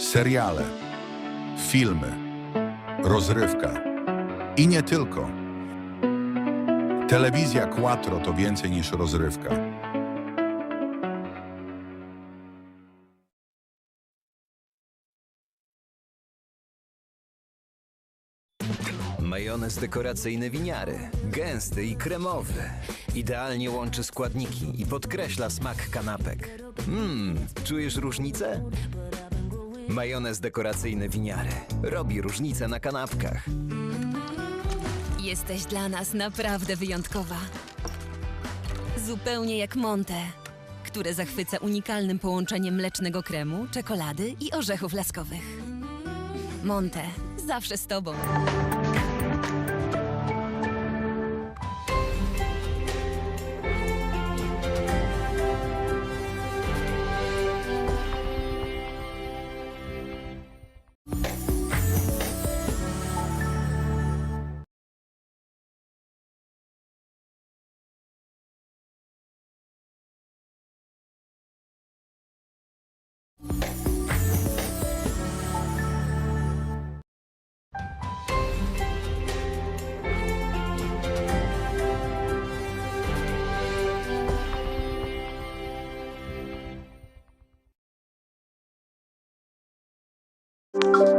seriale, filmy, rozrywka i nie tylko. Telewizja Quattro to więcej niż rozrywka. Majonez dekoracyjny winiary. Gęsty i kremowy. Idealnie łączy składniki i podkreśla smak kanapek. Mmm, czujesz różnicę? Majonez dekoracyjny winiary. Robi różnicę na kanapkach. Jesteś dla nas naprawdę wyjątkowa. Zupełnie jak Monte, które zachwyca unikalnym połączeniem mlecznego kremu, czekolady i orzechów laskowych. Monte, zawsze z tobą. you.